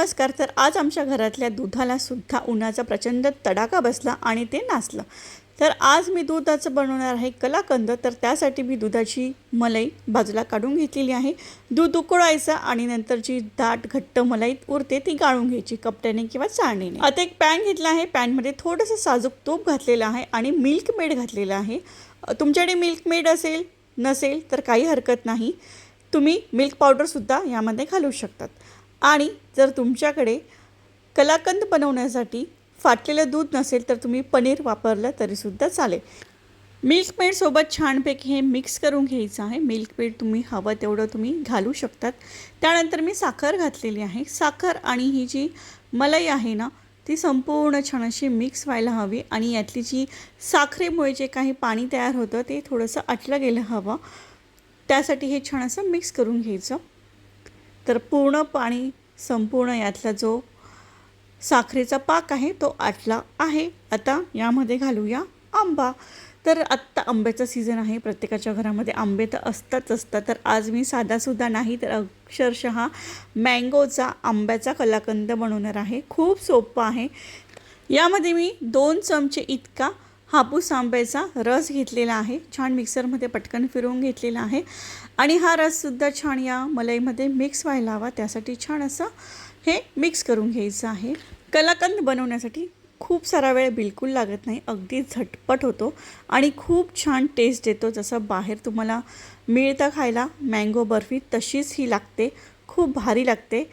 नमस्कार तर आज आमच्या घरातल्या दुधाला सुद्धा उन्हाचा प्रचंड तडाखा बसला आणि ते नाचलं. तर आज मी दुधाचं बनवणार आहे कलाकंद तर त्यासाठी मी दुधाची मलाई बाजूला काढून घेतलेली आहे. दूध उकळायचं आणि नंतर जी दाट घट्ट मलाई उरते ती गाळून घ्यायची कपट्याने किंवा चाळणीने. आता एक पॅन घेतला आहे. पॅनमध्ये थोडंसं साजूक तूप घातलेलं आहे आणि मिल्क मेड घातलेलं आहे. तुमच्याकडे मिल्क मेड असेल नसेल तर काही हरकत नाही. तुम्ही मिल्क पावडरसुद्धा यामध्ये घालू शकतात. आणि जर तुमच्याकडे कलाकंद बनवण्यासाठी फाटलेलं दूध नसेल तर तुम्ही पनीर वापरलं तरीसुद्धा चालेल. मिल्क मेडसोबत छानपैकी हे मिक्स करून घ्यायचं आहे. मिल्क मेड तुम्ही हवं तेवढं तुम्ही घालू शकतात. त्यानंतर मी साखर घातलेली आहे. साखर आणि ही जी मलाई आहे ना ती संपूर्ण छान अशी मिक्स व्हायला हवी आणि यातली जी साखरेमुळे जे काही पाणी तयार होतं ते थोडंसं आटलं गेलं हवं. त्यासाठी हे छान असं मिक्स करून घ्यायचं. तर पूर्ण पाणी संपूर्ण यातला जो साखरेचा पाक आहे तो आटला आहे. आता यामध्ये घालूया आंबा. तर आत्ता आंब्याचा सीझन आहे. प्रत्येकाच्या घरामध्ये आंबे तर असताच असतात. तर आज मी साधासुद्धा नाही तर अक्षरशः मँगोचा आंब्याचा कलाकंद बनवणार आहे. खूप सोपं आहे. यामध्ये मी दोन चमचे इतका हापूस आंब्याचा रस घेतलेला आहे. छान मिक्सरमध्ये पटकन फिरवून घेतलेला आहे. आणि हा रससुद्धा छान या मलईमध्ये मिक्स व्हायला हवा. त्यासाठी छान असं हे मिक्स करून घ्यायचं आहे. कलाकंद बनवण्यासाठी खूप सारा वेळ बिलकुल लागत नाही. अगदी झटपट होतो आणि खूप छान टेस्ट येतो. जसं बाहेर तुम्हाला मिळतं खायला मँगो बर्फी तशीच ही लागते. खूप भारी लागते.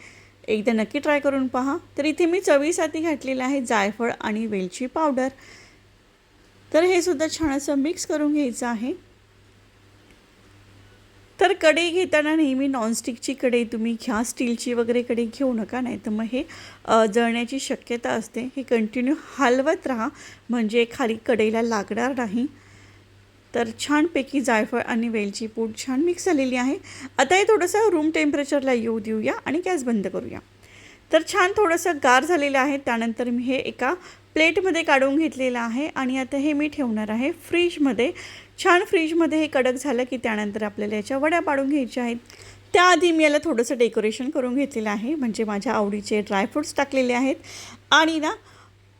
एकदा नक्की ट्राय करून पहा. तर इथे मी चवीसाठी घातलेलं आहे जायफळ आणि वेलची पावडर. तर हे सुद्धा छान असं मिक्स करून घ्यायचं आहे. तर कढई घेताना नेहमी नॉनस्टिकची कढई तुम्ही घ्या. स्टीलची वगैरे कढई घेऊ नका नाही तर मग हे जळण्याची शक्यता असते. हे कंटिन्यू हलवत राहा म्हणजे खाली कढईला लागणार नाही. तर छानपैकी जायफळ आणि वेलची पूड छान मिक्स झालेली आहे. आता हे थोडंसं रूम टेम्परेचरला येऊ देऊया आणि गॅस बंद करूया. तर छान थोडंसं गार झालेलं आहे. त्यानंतर मी हे एका प्लेटमध्ये काढून घेतलेलं आहे आणि आता हे मी ठेवणार आहे फ्रीजमध्ये. छान फ्रीजमध्ये हे कडक झालं की त्यानंतर आपल्याला याच्या वड्या पाडून घ्यायच्या आहेत. त्याआधी मी याला थोडंसं डेकोरेशन करून घेतलेलं आहे. म्हणजे माझ्या आवडीचे ड्रायफ्रूट्स टाकलेले आहेत. आणि ना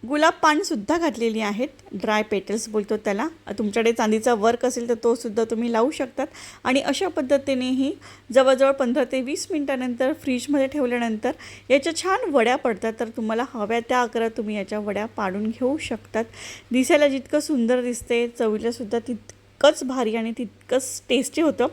गुलाब पानसुद्धा घातलेली आहेत. ड्राय पेटल्स बोलतो त्याला. तुमच्याकडे चांदीचा वर्क असेल तर तोसुद्धा तुम्ही लावू शकतात. आणि अशा पद्धतीनेही जवळजवळ पंधरा ते वीस मिनटानंतर फ्रीजमध्ये ठेवल्यानंतर याच्या छान वड्या पडतात. तर तुम्हाला हव्या त्या आकारात तुम्ही याच्या वड्या पाडून घेऊ शकतात. दिसायला जितकं सुंदर दिसते चवीलासुद्धा तितकंच भारी आणि तितकंच टेस्टी होतं.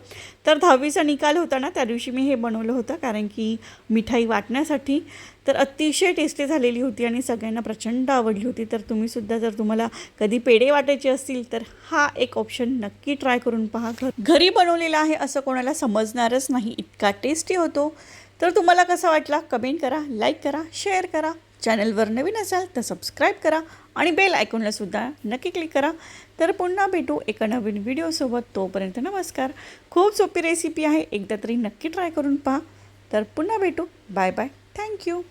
तर दहावीचा निकाल होता ना त्या दिवशी मी हे बनवलं होतं कारण की मिठाई वाटण्यासाठी. तर अतिशय टेस्टी झालेली होती आणि सगळ्यांना प्रचंड आवडली होती. तर तुम्हीसुद्धा जर तुम्हाला कधी पेढे वाटायचे असतील तर हा एक ऑप्शन नक्की ट्राय करून पहा. घर घरी बनवलेला आहे असं कोणाला समजणारच नाही इतका टेस्टी होतो. तर तुम्हाला कसा वाटला? कमेंट करा लाईक करा शेअर करा. चॅनलवर नवीन असाल तर सबस्क्राईब करा आणि बेल आयकॉनला सुद्धा नक्की क्लिक करा. तर पुन्हा भेटू एका नवीन व्हिडिओसोबत तोपर्यंत नमस्कार. खूप सोपी रेसिपी आहे. एकदा तरी नक्की ट्राय करून पहा. तर पुन्हा भेटू. Bye bye thank you